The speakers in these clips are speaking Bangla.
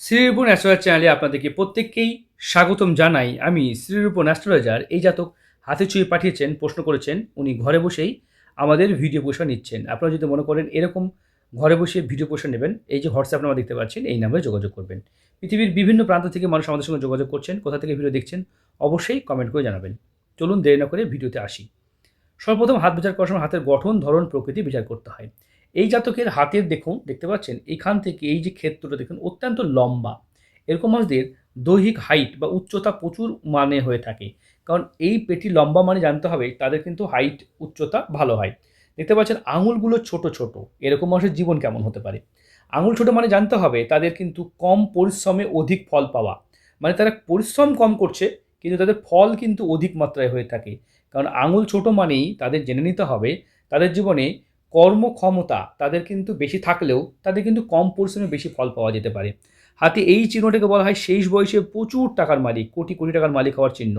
শ্রীরূপন অ্যাস্ট্রোলজার চ্যানেলে আপনাদেরকে প্রত্যেককেই স্বাগতম জানাই। আমি শ্রীরূপন অ্যাস্ট্রোলজার এই জাতক হাতে ছুঁয়ে পাঠিয়েছেন, প্রশ্ন করেছেন, উনি ঘরে বসেই আমাদের ভিডিও পোষা নিচ্ছেন। আপনারা যদি মনে করেন এরকম ঘরে বসে ভিডিও পোষা নেবেন, এই যে হোয়াটসঅ্যাপ নাম্বার দেখতে পাচ্ছেন, এই নাম্বারে যোগাযোগ করবেন। পৃথিবীর বিভিন্ন প্রান্ত থেকে মানুষ আমাদের সঙ্গে যোগাযোগ করছেন, কোথা থেকে ভিডিও দেখছেন, অবশ্যই কমেন্ট করে জানাবেন। চলুন দেরি না করে ভিডিওতে আসি। সর্বপ্রথম হাত বিচার করার সময় হাতের গঠন, ধরন, প্রকৃতি বিচার করতে হয়। এই জাতকের হাতের দেখুন, দেখতে পাচ্ছেন? এখান থেকে এই যে ক্ষেত্রটা দেখুন, অত্যন্ত লম্বা। এরকম মানুষদের দৈহিক হাইট বা উচ্চতা প্রচুর মানে হয়ে থাকে। কারণ এই পেটি লম্বা মানে জানতে হবে, তাদের কিন্তু হাইট উচ্চতা ভালো হয়। দেখতে পাচ্ছেন, আঙুলগুলো ছোট ছোট। এরকম মানুষের জীবন কেমন হতে পারে? আঙুল ছোট মানে জানতে হবে, তাদের কিন্তু কম পরিশ্রমে অধিক ফল পাওয়া। মানে তারা পরিশ্রম কম করছে, কিন্তু তাদের ফল কিন্তু অধিক মাত্রায় হয়ে থাকে। কারণ আঙুল ছোট মানেই তাদের জেনে নিতে হবে, তাদের জীবনে কর্মক্ষমতা তাদের কিন্তু বেশি থাকলেও তাদের কিন্তু কম পরিশ্রমে বেশি ফল পাওয়া যেতে পারে। হাতে এই চিহ্নটাকে বলা হয় শেষ বয়সে প্রচুর টাকার মালিক, কোটি কোটি টাকার মালিক হওয়ার চিহ্ন।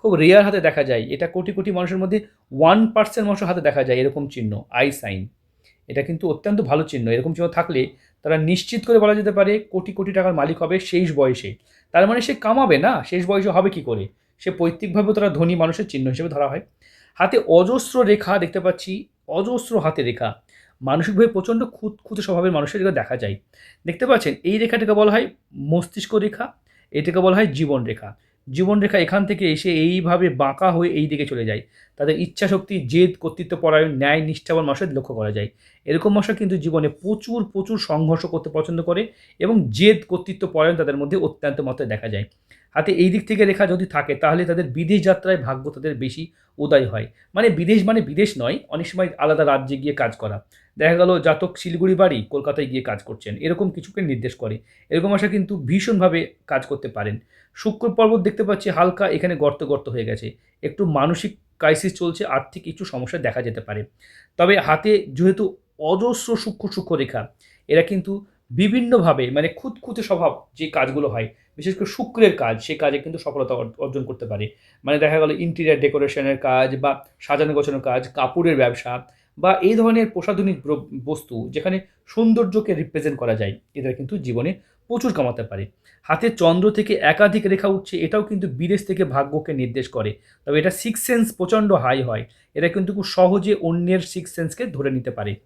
খুব রেয়ার হাতে দেখা যায়। এটা কোটি কোটি মানুষের মধ্যে ওয়ান পার্সেন্ট মানুষের হাতে দেখা যায় এরকম চিহ্ন আই সাইন এটা কিন্তু অত্যন্ত ভালো চিহ্ন। এরকম চিহ্ন থাকলে তারা নিশ্চিত করে বলা যেতে পারে কোটি কোটি টাকার মালিক হবে শেষ বয়সে। তার মানে সে কামাবে না, শেষ বয়সে হবে কি করে? সে পৈতৃকভাবেও তারা ধনী মানুষের চিহ্ন হিসেবে ধরা হয়। হাতে অজস্র রেখা দেখতে পাচ্ছি। অজস্র হাতে রেখা। মানসিকভাবে প্রচণ্ড খুঁত খুঁতে স্বভাবের মানুষের যেটা দেখা যায়। দেখতে পাচ্ছেন, এই রেখাটাকে বলা হয় মস্তিষ্ক রেখা, এটাকে বলা হয় জীবন রেখা। জীবন রেখা এখান থেকে এসে এইভাবে বাঁকা হয়ে এই দিকে চলে যায়। তাদের ইচ্ছা শক্তি জেদ কর্তৃত্ব পরায়ণ ন্যায়, নিষ্ঠাবান মানুষের লক্ষ্য করা যায়। এরকম মানুষরা কিন্তু জীবনে প্রচুর প্রচুর সংঘর্ষ করতে পছন্দ করে এবং জেদ কর্তৃত্ব পরায়ণ তাদের মধ্যে অত্যন্ত মাত্রায় দেখা যায়। হাতে এই দিক থেকে রেখা যদি থাকে, তাহলে তাদের বিদেশ যাত্রায় ভাগ্য তাদের বেশি উদয় হয়। মানে বিদেশ মানে বিদেশ নয়, অনেক সময় আলাদা রাজ্যে গিয়ে কাজ করা। দেখা গেল জাতক শিলিগুড়ি বাড়ি কলকাতায় গিয়ে কাজ করছেন, এরকম কিছুকে নির্দেশ করে। এরকম আশা কিন্তু ভীষণভাবে কাজ করতে পারেন। শুক্র পর্বত দেখতে পাচ্ছি হালকা এখানে গর্ত গর্ত হয়ে গেছে। একটু মানসিক ক্রাইসিস চলছে, আর্থিক কিছু সমস্যা দেখা যেতে পারে। তবে হাতে যেহেতু অজস্র সূক্ষ্ম সূক্ষ্ম রেখা, এরা কিন্তু বিভিন্নভাবে মানে খুঁতখুঁতে স্বভাব যে কাজগুলো হয় বিশেষ করে শুক্রের কাজ সেই কাজে কিন্তু সফলতা অর্জন করতে পারে। মানে দেখা গেল ইন্টেরিয়ার ডেকোরেশনের কাজ বা সাজানো গোছানোর কাজ, কাপড়ের ব্যবসা বা এই ধরনের প্রসাধনী ব্র- বস্তু যেখানে সৌন্দর্যকে রিপ্রেজেন্ট করা যায়, এদের কিন্তু জীবনে প্রচুর কামাতে পারে। হাতে চন্দ্র থেকে একাধিক রেখা উঠছে, এটাও কিন্তু বিদেশ থেকে ভাগ্যকে নির্দেশ করে। তবে এটা সিক্স সেন্স প্রচণ্ড হাই হয় এরা কিন্তু খুব সহজে অন্যের সিক্স সেন্সকে ধরে নিতে পারে।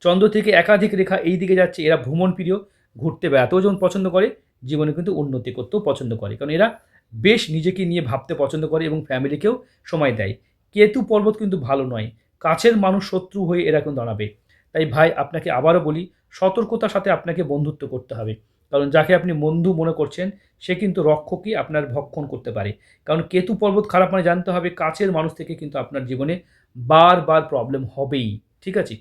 চন্দ্র থেকে একাধিক রেখা এই দিকে যাচ্ছে, এরা ভ্রমণ প্রিয় ঘুরতে বেড়াতেও যেমন পছন্দ করে জীবনে কিন্তু উন্নতি করতেও পছন্দ করে। কারণ এরা বেশ নিজেকে নিয়ে ভাবতে পছন্দ করে এবং ফ্যামিলিকেও সময় দেয়। কেতু পর্বত কিন্তু ভালো নয়। কাছের মানুষ শত্রু হয়ে এরা কিন্তু দাঁড়াবে। তাই ভাই, আপনাকে আবারও বলি, সতর্কতার সাথে আপনাকে বন্ধুত্ব করতে হবে। কারণ যাকে আপনি বন্ধু মনে করছেন, সে কিন্তু রক্ষকই আপনার ভক্ষণ করতে পারে। কারণ কেতু পর্বত খারাপ মানে জানতে হবে, কাছের মানুষ থেকে কিন্তু আপনার জীবনে বারবার প্রবলেম হবেই। ঠিক আছে?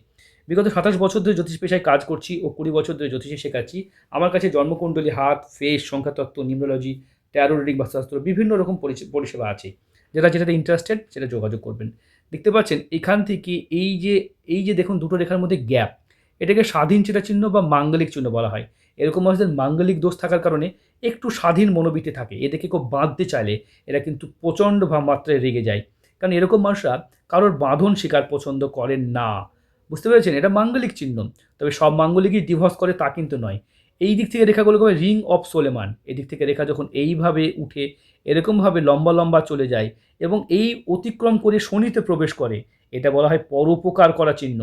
বিগত সাতাশ বছর ধরে জ্যোতিষ পেশায় কাজ করছি ও কুড়ি বছর ধরে জ্যোতিষে শেখাচ্ছি। আমার কাছে জন্মকুণ্ডলী, হাত ফেস সংখ্যাতত্ত্ব, নিউমোলজি ট্যারো রিডিং বাস্তুশাস্ত্র বিভিন্ন রকম পরিষে- পরিষেবা আছে, যেটা যেটাতে ইন্টারেস্টেড সেটা যোগাযোগ করবেন। দেখতে পাচ্ছেন, এখান থেকে এই যে এই যে দেখুন দুটো রেখার মধ্যে গ্যাপ এটাকে স্বাধীন চেতা চিহ্ন বা মাঙ্গলিক চিহ্ন বলা হয়। এরকম মানুষদের মাঙ্গলিক দোষ থাকার কারণে একটু স্বাধীন মনোবৃত্তি থাকে, এদেরকে কেউ বাঁধতে চাইলে এরা কিন্তু প্রচণ্ড মাত্রায় রেগে যায়। কারণ এরকম মানুষরা কারোর বাঁধন শিকার পছন্দ করেন না। বুঝতে পেরেছেন? এটা মাঙ্গলিক চিহ্ন। তবে সব মাঙ্গলিকই ডিভোর্স করে তা কিন্তু নয়। এই দিক থেকে রেখাগুলোকে হবে রিং অফ সোলেমান এদিক থেকে রেখা যখন এইভাবে উঠে, এরকমভাবে লম্বা লম্বা চলে যায় এবং এই অতিক্রম করে শনিতে প্রবেশ করে, এটা বলা হয় পরোপকার করা চিহ্ন।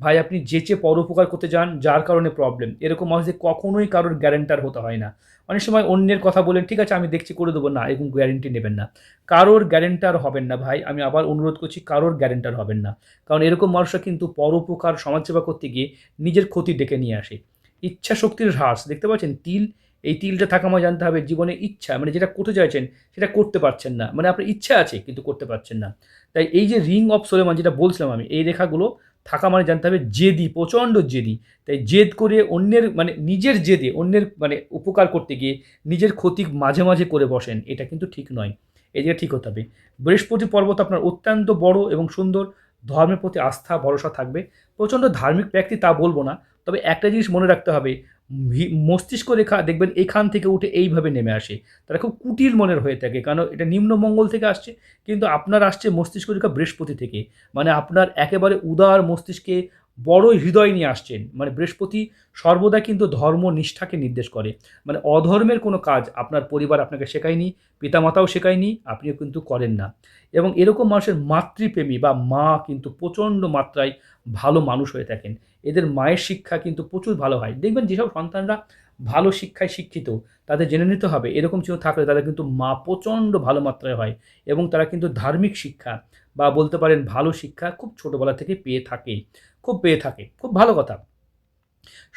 ভাই, আপনি যেচে পরোপকার করতে যান, যার কারণে প্রবলেম এরকম মানুষদের কখনোই কারোর গ্যারেন্টার হতে হয় না। অনেক সময় অন্যের কথা বলেন ঠিক আছে, আমি দেখছি, করে দেবো। না, এরকম গ্যারেন্টি নেবেন না। কারোর গ্যারেন্টার হবেন না ভাই, আমি আবার অনুরোধ করছি, কারোর গ্যারেন্টার হবেন না। কারণ এরকম মানুষরা কিন্তু পরোপকার, সমাজসেবা করতে গিয়ে নিজের ক্ষতি ডেকে নিয়ে আসে। ইচ্ছা শক্তির হ্রাস, দেখতে পাচ্ছেন? তিল, এই তিলটা থাকা মানে জানতে হবে, জীবনে ইচ্ছা মানে যেটা করতে চাইছেন, সেটা করতে পারছেন না। মানে আপনার ইচ্ছা আছে, কিন্তু করতে পারছেন না। তাই এই যে রিং অফ সোলেমান যেটা বলছিলাম আমি, এই রেখাগুলো থাকা মানে জানতে হবে জেদি, প্রচণ্ড জেদি। তাই জেদ করে অন্যের মানে নিজের জেদে অন্যের মানে উপকার করতে গিয়ে নিজের ক্ষতি মাঝে মাঝে করে বসেন, এটা কিন্তু ঠিক নয়। জায়গায় ঠিক হতে হবে। বৃহস্পতি পর্বত আপনার অত্যন্ত বড় এবং সুন্দর। ধর্মের প্রতি আস্থা, ভরসা থাকবে। প্রচণ্ড ধার্মিক ব্যক্তি তা বলব না। তবে একটা জিনিস মনে রাখতে হবে মস্তিষ্ক রেখা দেখবেন এখান থেকে উঠে এইভাবে নেমে আসে। তারা খুব কুটিল মনের হয়ে থাকে, কারণ এটা নিম্নমঙ্গল থেকে আসছে, কিন্তু আপনার আসছে মস্তিষ্ক রেখা বৃহস্পতি থেকে। মানে আপনার একেবারে উদার মস্তিষ্কে বড় হৃদয় নিয়ে আসছেন। মানে বৃহস্পতি সর্বদা কিন্তু ধর্ম নিষ্ঠাকে নির্দেশ করে। মানে অধর্মের কোনো কাজ আপনার পরিবার আপনাকে শেখায়নি, পিতামাতাও শেখায়নি, আপনিও কিন্তু করেন না। এবং এরকম মানুষের মাতৃপ্রেমী বা মা কিন্তু প্রচণ্ড মাত্রায় ভালো মানুষ হয়ে থাকেন। এদের মায়ের শিক্ষা কিন্তু প্রচুর ভালো হয়। দেখবেন যেসব সন্তানরা ভালো শিক্ষায় শিক্ষিত, তাদের জেনে নিতে হবে, এরকম চিহ্ন থাকলে তাদের কিন্তু মা প্রচণ্ড ভালো মাত্রায় হয় এবং তারা কিন্তু ধার্মিক শিক্ষা বা বলতে পারেন ভালো শিক্ষা খুব ছোটোবেলা থেকে পেয়ে থাকে, খুব পেয়ে থাকে, খুব ভালো কথা।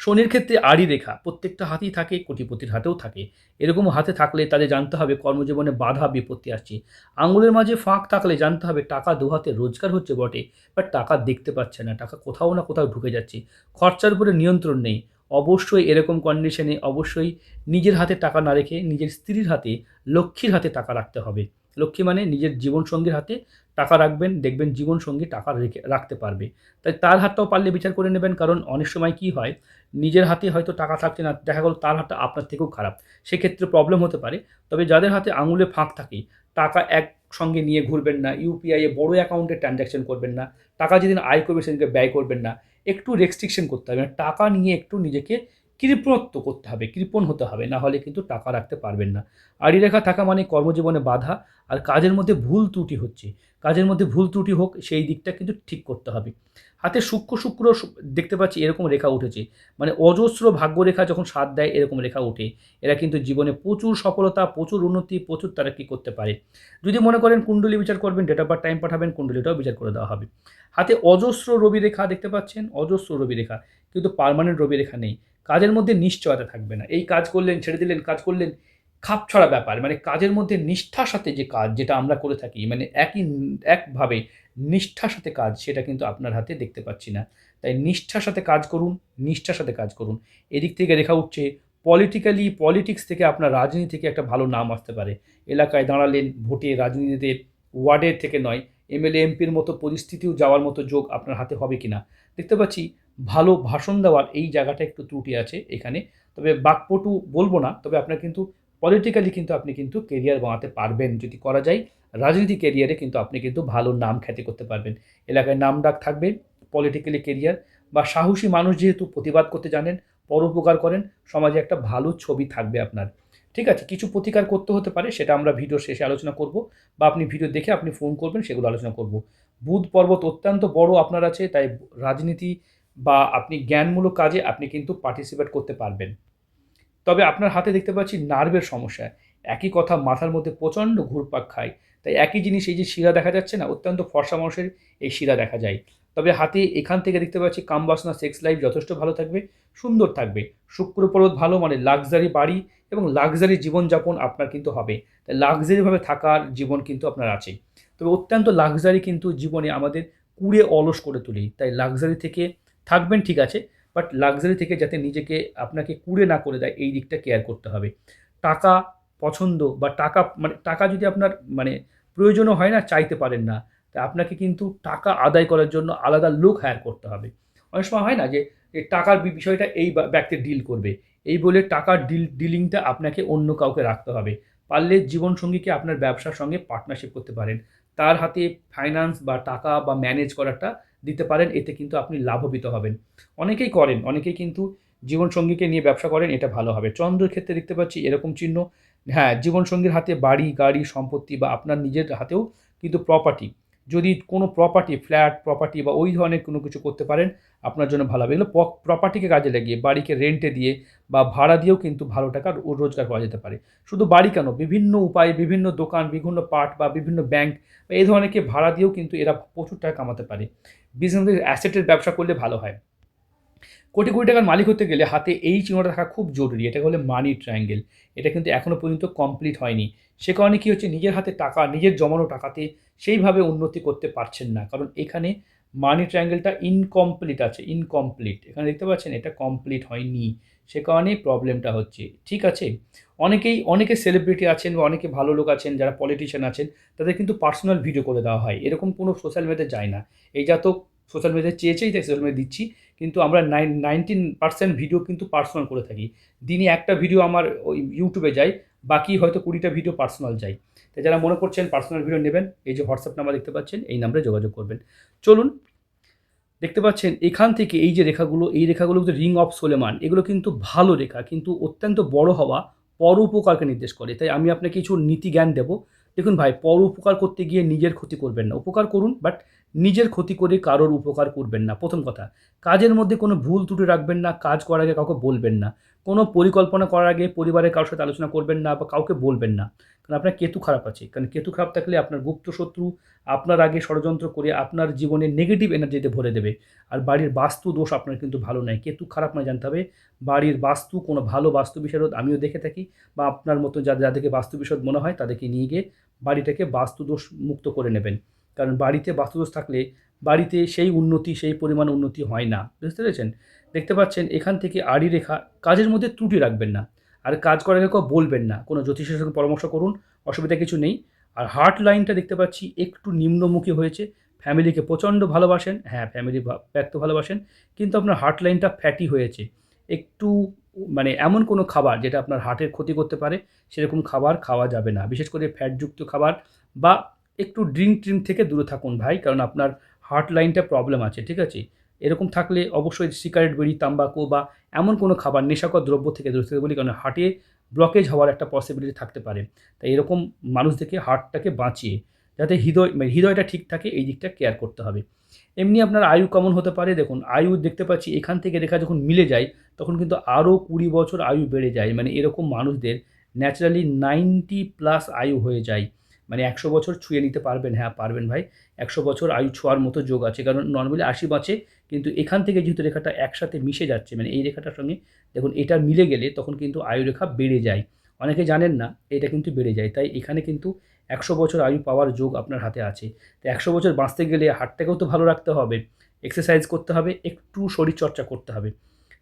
শনির ক্ষেত্রে আড়ি রেখা প্রত্যেকটা হাতেই থাকে, কোটিপতির হাতেও থাকে। এরকম হাতে থাকলে তাদের জানতে হবে কর্মজীবনে বাধা, বিপত্তি আসছে। আঙুলের মাঝে ফাঁক থাকলে জানতে হবে টাকা দু হাতে রোজগার হচ্ছে বটে, বাট টাকা দেখতে পাচ্ছে না, টাকা কোথাও না কোথাও ঢুকে যাচ্ছে। খরচার উপরে নিয়ন্ত্রণ নেই। অবশ্যই এরকম কন্ডিশনে অবশ্যই নিজের হাতে টাকা না রেখে নিজের স্ত্রীর হাতে, লক্ষ্মীর হাতে টাকা রাখতে হবে। লক্ষ্মী মানে নিজের জীবনসঙ্গীর হাতে টাকা রাখবেন, দেখবেন জীবনসঙ্গী টাকা রেখে, রাখতে পারবে। তাই তার হাতটাও পারলে বিচার করে নেবেন, কারণ অনেক সময় কি হয়, নিজের হাতে হয়তো টাকা থাকছে না, দেখা গেল তার হাতটা আপনার থেকেও খারাপ। সেক্ষেত্রে প্রবলেম হতে পারে, তবে যাদের হাতে আঙুলে ফাঁক থাকে, টাকা একসঙ্গে নিয়ে ঘুরবেন না ইউপিআইয়ে বড় অ্যাকাউন্টে ট্রানজ্যাকশন করবেন না, টাকা যেদিন আয় করবে সেদিনকে ব্যয় করবেন না, একটু রেস্ট্রিকশন করতে হবে। মানে টাকা নিয়ে একটু নিজেকে কৃপণত্ব করতে হবে, কৃপণ হতে হবে, না হলে কিন্তু টাকা রাখতে পারবেন না। আড়ি রেখা থাকা মানে কর্মজীবনে বাধা আর কাজের মধ্যে ভুল ত্রুটি হচ্ছে। কাজের মধ্যে ভুল ত্রুটি হোক, সেই দিকটা কিন্তু ঠিক করতে হবে। হাতে সূক্ষ্ম শুক্র দেখতে পাচ্ছি এরকম রেখা উঠেছে। মানে অজস্র ভাগ্যরেখা যখন সাথ দেয়, এরকম রেখা ওঠে। এরা কিন্তু জীবনে প্রচুর সফলতা, প্রচুর উন্নতি, প্রচুর তারা কী করতে পারে। যদি মনে করেন কুণ্ডলী বিচার করবেন ডেট অফ বার্থ টাইম পাঠাবেন, কুণ্ডলিটাও বিচার করে দেওয়া হবে। হাতে অজস্র রবি রেখা দেখতে পাচ্ছেন, অজস্র রবি রেখা কিন্তু পার্মানেন্ট রবি রেখা নেই। কাজের মধ্যে নিশ্চয়তা থাকবে না। এই কাজ করলেন, ছেড়ে দিলেন, কাজ করলেন, খাপ ছড়া ব্যাপার। মানে কাজের মধ্যে নিষ্ঠার সাথে যে কাজ যেটা আমরা করে থাকি মানে একই, একভাবে নিষ্ঠার সাথে কাজ, সেটা কিন্তু আপনার হাতে দেখতে পাচ্ছি না। তাই নিষ্ঠার সাথে কাজ করুন, নিষ্ঠার সাথে কাজ করুন। এদিক থেকে রেখা উঠছে পলিটিক্যালি পলিটিক্স থেকে আপনার রাজনীতি থেকে একটা ভালো নাম আসতে পারে। এলাকায় দাঁড়ালেন, ভোটে রাজনীতিতে ওয়ার্ডের থেকে নয়, এমএলএ, এমপির মতো পরিস্থিতিও যাওয়ার মতো যোগ আপনার হাতে হবে কি না দেখতে পাচ্ছি ভালো ভাষণ দেওয়ার এই জায়গাটা একটু ত্রুটি আছে এখানে। তবে বাকপটু বলব না, তবে আপনার কিন্তু পলিটিক্যালি কিন্তু আপনি কিন্তু কেরিয়ার বানাতে পারবেন। যদি করা যায়, রাজনীতি কেরিয়ারে কিন্তু আপনি কিন্তু ভালো নাম খ্যাতি করতে পারবেন। এলাকায় নাম ডাক থাকবে পলিটিক্যালি কেরিয়ার বা সাহসী মানুষ যেহেতু প্রতিবাদ করতে জানেন, পরোপকার করেন, সমাজে একটা ভালো ছবি থাকবে আপনার। ঠিক আছে, কিছু প্রতিকার করতে হতে পারে, সেটা আমরা ভিডিও শেষে আলোচনা করব বা আপনি ভিডিও দেখে আপনি ফোন করবেন, সেগুলো আলোচনা করব। বুধ পর্বত অত্যন্ত বড় আপনার আছে, তাই রাজনীতি বা আপনি জ্ঞানমূলক কাজে আপনি কিন্তু পার্টিসিপেট করতে পারবেন। তবে আপনার হাতে দেখতে পাচ্ছি নার্ভের সমস্যা। একই কথা মাথার মধ্যে প্রচণ্ড ঘুরপাক খায়। তাই একই জিনিস এই যে শিরা দেখা যাচ্ছে না, অত্যন্ত ফর্সা মানুষের এই শিরা দেখা যায়। তবে হাতে এখান থেকে দেখতে পাচ্ছি কামবাসনা সেক্স লাইফ যথেষ্ট ভালো থাকবে, সুন্দর থাকবে। শুক্র পর্বত ভালো মানে লাক্সারি বাড়ি এবং লাক্সারি জীবনযাপন আপনার কিন্তু হবে। তাই লাক্সারিভাবে থাকার জীবন কিন্তু আপনার আছে। তবে অত্যন্ত লাক্সারি কিন্তু জীবনে আমাদের কুড়ে অলস করে তুলি। তাই লাক্সারি থেকে থাকবেন, ঠিক আছে। বাট লাক্সারি থেকে যাতে নিজেকে, আপনাকে কুড়ে না করে দেয়, এই দিকটা কেয়ার করতে হবে। টাকা পছন্দ বা টাকা মানে টাকা যদি আপনার মানে প্রয়োজনও হয় না, চাইতে পারেন না, তা আপনাকে কিন্তু টাকা আদায় করার জন্য আলাদা লোক হায়ার করতে হবে। অনেক সময় হয় না যে টাকার বিষয়টা এই ব্যক্তি ডিল করবে। এই বলে টাকার ডিল ডিলিংটা আপনাকে অন্য কাউকে রাখতে হবে। পারলে জীবনসঙ্গীকে আপনার ব্যবসার সঙ্গে পার্টনারশিপ করতে পারেন। তার হাতে ফাইন্যান্স বা টাকা বা ম্যানেজ করাটা দিতে পারেন, এতে কিন্তু আপনি লাভবিত হবেন। অনেকেই করেন, অনেকেই কিন্তু জীবনসঙ্গীকে নিয়ে ব্যবসা করেন, এটা ভালো হবে। চন্দ্রের ক্ষেত্রে দেখতে পাচ্ছি এরকম চিহ্ন। হ্যাঁ জীবনসঙ্গীর হাতে বাড়ি, গাড়ি, সম্পত্তি বা আপনার নিজের হাতেও কিন্তু প্রপার্টি যদি কোনো প্রপার্টি ফ্ল্যাট প্রপার্টি বা ওই ধরনের কোনো কিছু করতে পারেন, আপনার জন্য ভালো হবে। এগুলো প্রপার্টিকে কাজে লাগিয়ে, বাড়িকে রেন্টে দিয়ে বা ভাড়া দিয়েও কিন্তু ভালো টাকা রোজগার করা যেতে পারে। শুধু বাড়ি কেন? বিভিন্ন উপায়ে, বিভিন্ন দোকান, বিভিন্ন পার্ট বা বিভিন্ন ব্যাংক বা এই ধরনেরকে ভাড়া দিয়েও কিন্তু এরা প্রচুর টাকা কামাতে পারে। বিজনেস অ্যাসেটের ব্যবসা করলে ভালো হয়। কোটি কোটি টাকার মালিক হতে গেলে হাতে এই চিহ্নটা থাকা খুব জরুরি। এটা হলে মানি ট্রায়াঙ্গেল এটা কিন্তু এখনও পর্যন্ত কমপ্লিট হয়নি। সে কারণে কী হচ্ছে? নিজের হাতে টাকা, নিজের জমানো টাকাতে সেইভাবে উন্নতি করতে পারছেন না। কারণ এখানে মানি ট্রায়াঙ্গেলটা ইনকমপ্লিট আছে ইনকমপ্লিট এখানে দেখতে পাচ্ছেন এটা কমপ্লিট হয়নি। সে কারণেই প্রবলেমটা হচ্ছে। ঠিক আছে? অনেকেই, অনেকে সেলিব্রিটি আছেন বা অনেকে ভালো লোক আছেন, যারা পলিটিশিয়ান আছেন, তাদের কিন্তু পার্সোনাল ভিডিও করে দেওয়া হয়। এরকম কোনো সোশ্যাল মিডিয়াতে যায় না। এই যা তো সোশ্যাল মিডিয়াতে চেয়েছেই তাই সোশ্যাল মিডিয়া দিচ্ছি, কিন্তু আমরা নাইন নাইনটিন পার্সেন্ট ভিডিও কিন্তু পার্সোনাল করে থাকি। দিনে একটা ভিডিও আমার ওই ইউটিউবে যায়, বাকি হয়তো কুড়িটা ভিডিও পার্সোনাল যায়। তাই যারা মনে করছেন পার্সোনাল ভিডিও নেবেন, এই যে হোয়াটসঅ্যাপ নাম্বার দেখতে পাচ্ছেন, এই নাম্বারে যোগাযোগ করবেন। চলুন, দেখতে পাচ্ছেন এখান থেকে এই যে রেখাগুলো, এই রেখাগুলো কিন্তু রিং অফ সোলেমান এগুলো কিন্তু ভালো রেখা, কিন্তু অত্যন্ত বড় হওয়া পর উপকারকে নির্দেশ করে। তাই আমি আপনাকে কিছু নীতি জ্ঞান দেব। দেখুন ভাই পর উপকার করতে গিয়ে নিজের ক্ষতি করবেন না। উপকার করুন বাট নিজের ক্ষতি করে কারোর উপকার করবেন না। প্রথম কথা, কাজের মধ্যে কোনো ভুল ত্রুটি রাখবেন না, কাজ করার আগে কাউকে বলবেন না। কোনো পরিকল্পনা করার আগে পরিবারের কারোর সাথে আলোচনা করবেন না বা কাউকে বলবেন না। কারণ আপনার কেতু খারাপ আছে। কারণ কেতু খারাপ থাকলে আপনার গুপ্ত শত্রু আপনার আগে ষড়যন্ত্র করে আপনার জীবনে নেগেটিভ এনার্জিতে ভরে দেবে। আর বাড়ির বাস্তু দোষ আপনার কিন্তু ভালো নয়। কেতু খারাপ নয় জানতে হবে, বাড়ির বাস্তু, কোনো ভালো বাস্তু বিশারদ আমিও দেখে থাকি বা আপনার মতো যা, যাদেরকে বাস্তু বিশদ মনে হয় তাদেরকে নিয়ে গিয়ে বাড়িটাকে বাস্তু দোষ মুক্ত করে নেবেন। কারণ বাড়িতে বাস্তুদোষ থাকলে বাড়িতে সেই উন্নতি, সেই পরিমাণ উন্নতি হয় না। বুঝতে পেরেছেন? দেখতে পাচ্ছেন, এখান থেকে আড়ি রেখা কাজের মধ্যে ত্রুটি রাখবেন না। আর কাজ করার কেউ বলবেন না। কোনো জ্যোতিষের সঙ্গে পরামর্শ করুন, অসুবিধা কিছু নেই। আর হার্ট লাইনটা দেখতে পাচ্ছি, একটু নিম্নমুখী হয়েছে। ফ্যামিলিকে প্রচণ্ড ভালোবাসেন হ্যাঁ ফ্যামিলি ব্যক্ত ভালোবাসেন, কিন্তু আপনার হার্ট লাইনটা ফ্যাটি হয়েছে। একটু মানে এমন কোনো খাবার যেটা আপনার হার্টের ক্ষতি করতে পারে, সেরকম খাবার খাওয়া যাবে না। বিশেষ করে ফ্যাটযুক্ত খাবার বা একটু ড্রিঙ্ক ট্রিঙ্ক থেকে দূরে থাকুন ভাই, কারণ আপনার হার্ট লাইনটা প্রবলেম আছে, ঠিক আছে? এরকম থাকলে অবশ্যই সিগারেট বিড়ি, তাম্বাকু বা এমন কোনো খাবার, নেশাকর দ্রব্য থেকে দূরে থেকে বলি কারণ হার্টে ব্লকেজ হওয়ার একটা পসিবিলিটি থাকতে পারে। তাই এরকম মানুষদেরকে হার্টটাকে বাঁচিয়ে যাতে হৃদয় মানে হৃদয়টা ঠিক থাকে, এই দিকটা কেয়ার করতে হবে। এমনি আপনার আয়ু কেমন হতে পারে? দেখুন, আয়ু দেখতে পাচ্ছি, এখান থেকে রেখা যখন মিলে যায়, তখন কিন্তু আরও কুড়ি বছর আয়ু বেড়ে যায়। মানে এরকম মানুষদের ন্যাচারালি নাইনটি প্লাস আয়ু হয়ে যায়। মানে একশো বছর ছুঁয়ে নিতে পারবেন। হ্যাঁ পারবেন ভাই। একশো বছর আয়ু ছোঁয়ার মতো যোগ আছে। কারণ নর্মালি আশি বাঁচে কিন্তু এখান থেকে যেহেতু রেখাটা একসাথে মিশে যাচ্ছে মানে এই রেখাটার সঙ্গে দেখুন এটা মিলে গেলে তখন কিন্তু আয়ু রেখা বেড়ে যায়। অনেকে জানেন না, এটা কিন্তু বেড়ে যায়। তাই এখানে কিন্তু একশো বছর আয়ু পাওয়ার যোগ আপনার হাতে আছে। তো একশো বছর বাঁচতে গেলে হাতটাকেও তো ভালো রাখতে হবে এক্সারসাইজ করতে হবে, একটু শরীরচর্চা করতে হবে।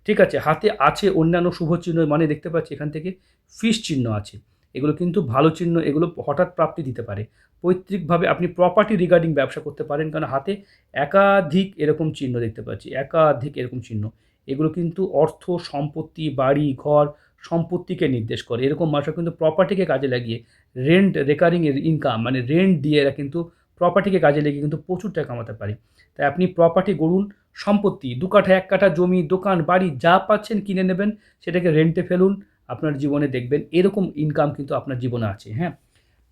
ঠিক আছে, হাতে আছে অন্যান্য শুভ চিহ্ন মানে দেখতে পাচ্ছি এখান থেকে ফিস চিহ্ন আছে। এগুলো কিন্তু ভালো চিহ্ন, এগুলো হঠাৎ প্রাপ্তি দিতে পারে। পৈতৃকভাবে আপনি প্রপার্টি রিগার্ডিং ব্যবসা করতে পারেন, কারণ হাতে একাধিক এরকম চিহ্ন দেখতে পাচ্ছি, একাধিক এরকম চিহ্ন। এগুলো কিন্তু অর্থ, সম্পত্তি, বাড়ি, ঘর সম্পত্তিকে নির্দেশ করে। এরকম মানুষরা কিন্তু প্রপার্টিকে কাজে লাগিয়ে রেন্ট রেকারিং এর ইনকাম মানে রেন্ট দিয়ে এরা কিন্তু প্রপার্টিকে কাজে লাগিয়ে কিন্তু প্রচুর টাকা কামাতে পারে। তাই আপনি প্রপার্টি গড়ুন, সম্পত্তি, দু কাঠা, এক কাঠা জমি, দোকান, বাড়ি, যা পাচ্ছেন কিনে নেবেন, সেটাকে রেন্টে ফেলুন, আপনার জীবনে দেখবেন, এরকম ইনকাম কিন্তু আপনার জীবনে আছে হ্যাঁ?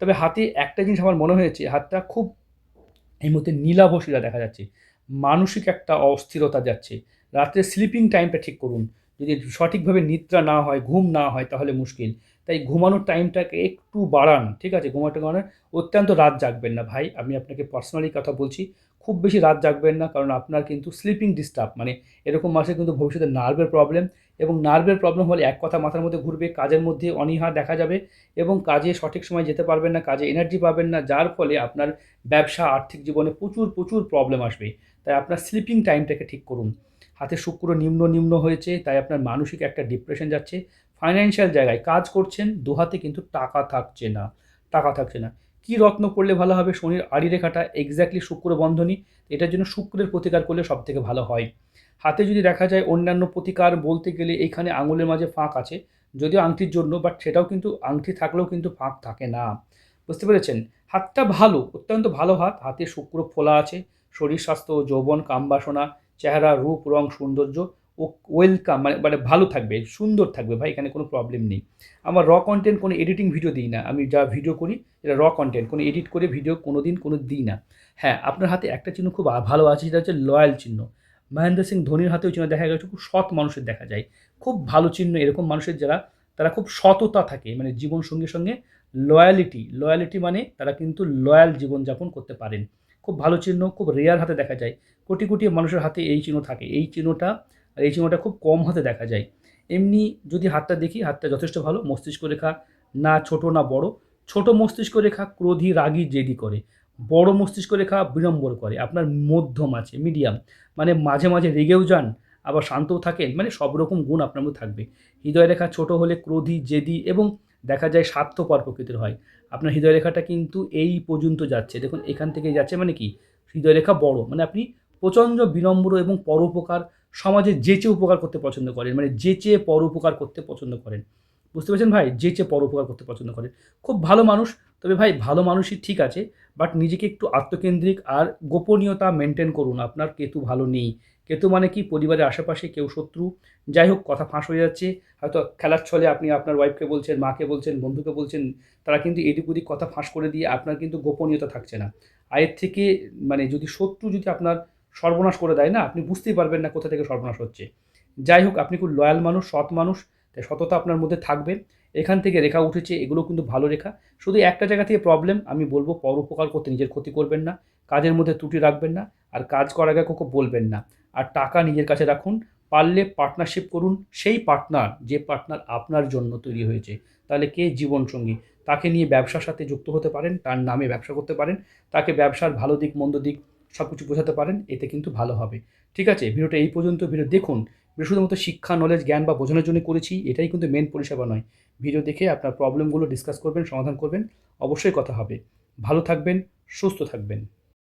তবে হাতে একটা জিনিস আমার মনে হয়েছে, হাতটা খুব এই মুহূর্তে নীলাভশিরা দেখা যাচ্ছে, মানসিক একটা অস্থিরতা যাচ্ছে। রাত্রে স্লিপিং টাইমটা ঠিক করুন, যদি সঠিকভাবে নিদ্রা না হয়, ঘুম না হয়, তাহলে মুশকিল। তাই ঘুমানোর টাইমটাকে একটু বাড়ান, ঠিক আছে? ঘুমানোর অত্যন্ত রাত জাগবেন না ভাই। আমি আপনাকে পার্সোনালি কথা বলছি, খুব বেশি রাত জাগবেন না, কারণ আপনার কিন্তু স্লিপিং ডিস্টার্ব মানে এরকম মাসে কিন্তু ভবিষ্যতে নার্ভের প্রবলেম এবং নার্ভের প্রবলেম হলে এক কথা মাথার মধ্যে ঘুরবে, কাজের মধ্যে অনীহা দেখা যাবে এবং কাজে সঠিক সময় যেতে পারবেন না, কাজে এনার্জি পাবেন না, যার ফলে আপনার ব্যবসা, আর্থিক জীবনে প্রচুর প্রচুর প্রবলেম আসবে। তাই আপনার স্লিপিং টাইমটাকে ঠিক করুন। হাতে শুক্র নিম্ন নিম্ন হয়েছে, তাই আপনার মানসিক একটা ডিপ্রেশন যাচ্ছে। ফাইন্যান্সিয়াল জায়গায় কাজ করছেন দু হাতে কিন্তু টাকা থাকছে না, টাকা থাকছে না। কি রত্ন করলে ভালো হবে? শনির আড়ি রেখাটা এক্স্যাক্টলি শুক্র বন্ধনী। এটার জন্য শুক্রের প্রতিকার করলে সব থেকে ভালো হয়। হাতে যদি দেখা যায় অন্যান্য প্রতিকার বলতে গেলে এইখানে আঙুলের মাঝে ফাঁক আছে। যদিও আংটির জন্য বাট সেটাও কিন্তু আংটি থাকলেও কিন্তু ফাঁক থাকে না। বুঝতে পেরেছেন? হাতটা ভালো, অত্যন্ত ভালো হাত। হাতে শুক্র ফোলা আছে। শরীর স্বাস্থ্য, যৌবন কামবাসনা চেহারা, রূপ, রং, সৌন্দর্য ওয়েলকাম মানে মানে ভালো থাকবে, সুন্দর থাকবে, ভাই, এখানে কোনো প্রবলেম নেই। আমার র কন্টেন্ট কোনো এডিটিং ভিডিও দিই না, আমি যা ভিডিও করি, এটা র কন্টেন্ট কোনো এডিট করে ভিডিও কোনো দিন কোনো দিই না। হ্যাঁ আপনার হাতে একটা চিহ্ন খুব ভালো আছে, সেটা হচ্ছে লয়াল চিহ্ন। মহেন্দ্র সিং ধোনির হাতেও চিহ্ন দেখা গেছে, খুব সৎ মানুষের দেখা যায়। খুব ভালো চিহ্ন, এরকম মানুষের যারা, তারা খুব সততা থাকে মানে জীবন সঙ্গে সঙ্গে লয়ালিটি লয়ালিটি মানে তারা কিন্তু লয়াল জীবনযাপন করতে পারেন। খুব ভালো চিহ্ন, খুব রেয়ার হাতে দেখা যায়। কোটি কোটি মানুষের হাতে এই চিহ্ন থাকে। এই চিহ্নটা আর এই চিহ্নটা খুব কম হাতে দেখা যায়। এমনি যদি হাতটা দেখি, হাতটা যথেষ্ট ভালো, মস্তিষ্ক রেখা না ছোট না বড়। ছোট মস্তিষ্ক রেখা ক্রোধী, রাগী, জেদি করে। বড় মস্তিষ্ক রেখা বিড়ম্বর করে। আপনার মধ্যম আছে মিডিয়াম মানে মাঝে মাঝে রেগেও যান, আবার শান্তও থাকেন মানে সব রকম গুণ আপনার মধ্যে থাকবে। হৃদয় রেখা ছোট হলে ক্রোধী, জেদি এবং দেখা যায় স্বার্থপর প্রকৃতির হয়। আপনার হৃদয় রেখাটা কিন্তু এই পর্যন্ত যাচ্ছে। দেখুন, এখান থেকে যাচ্ছে মানে কি? হৃদয় রেখা বড়। মানে আপনি প্রচণ্ড বিনম্র এবং পরোপকার সমাজে যেচে উপকার করতে পছন্দ করেন মানে যেচে পরোপকার করতে পছন্দ করেন। বুঝতে পেরেছেন ভাই? যেচে পরোপকার করতে পছন্দ করেন। খুব ভালো মানুষ, তবে ভাই ভালো মানুষই ঠিক আছে বাট নিজেকে একটু আত্মকেন্দ্রিক আর গোপনীয়তা মেনটেন করুন। আপনার কেতু ভালো নেই। কেতু মানে কি? পরিবারের আশেপাশে কেউ শত্রু। যাই হোক, কথা ফাঁস হয়ে যাচ্ছে। হয়তো খেলার ছলে আপনি আপনার ওয়াইফকে বলছেন, মাকে বলছেন, বন্ধুকে বলছেন, তারা কিন্তু এদিক ওদিক কথা ফাঁস করে দিয়ে আপনার কিন্তু গোপনীয়তা থাকছে না। আয়ের থেকে মানে যদি শত্রু যদি আপনার সর্বনাশ করে দেয় না, আপনি বুঝতেই পারবেন না কোথা থেকে সর্বনাশ হচ্ছে। যাই হোক, আপনি খুব লয়াল মানুষ, সৎ মানুষ, তাই সততা আপনার মধ্যে থাকবে। এখান থেকে রেখা উঠেছে, এগুলো কিন্তু ভালো রেখা। শুধু একটা জায়গা থেকে প্রবলেম আমি বলব পরোপকার করতে, নিজের ক্ষতি করবেন না, কাজের মধ্যে ত্রুটি রাখবেন না, আর কাজ করার আগে কাউকে বলবেন না। আর টাকা নিজের কাছে রাখুন, পারলে পার্টনারশিপ করুন, সেই পার্টনার যে পার্টনার আপনার জন্য তৈরি হয়েছে, তাহলে কে জীবনসঙ্গী? তাকে নিয়ে ব্যবসার সাথে যুক্ত হতে পারেন, তার নামে ব্যবসা করতে পারেন, তাকে ব্যবসার ভালো দিক, মন্দ দিক সব কিছু বোঝাতে পারেন, এতে কিন্তু ভালো হবে। ঠিক আছে, ভিডিওটা এই পর্যন্ত, ভিডিও দেখুন। শুধুমাত্র শিক্ষা নলেজ জ্ঞান বা বোঝানোর জন্য করেছি, এটাই কিন্তু মেন পরিষেবা নয়। ভিডিও দেখে আপনার প্রবলেমগুলো ডিসকাস করবেন, সমাধান করবেন, অবশ্যই কথা হবে। ভালো থাকবেন, সুস্থ থাকবেন।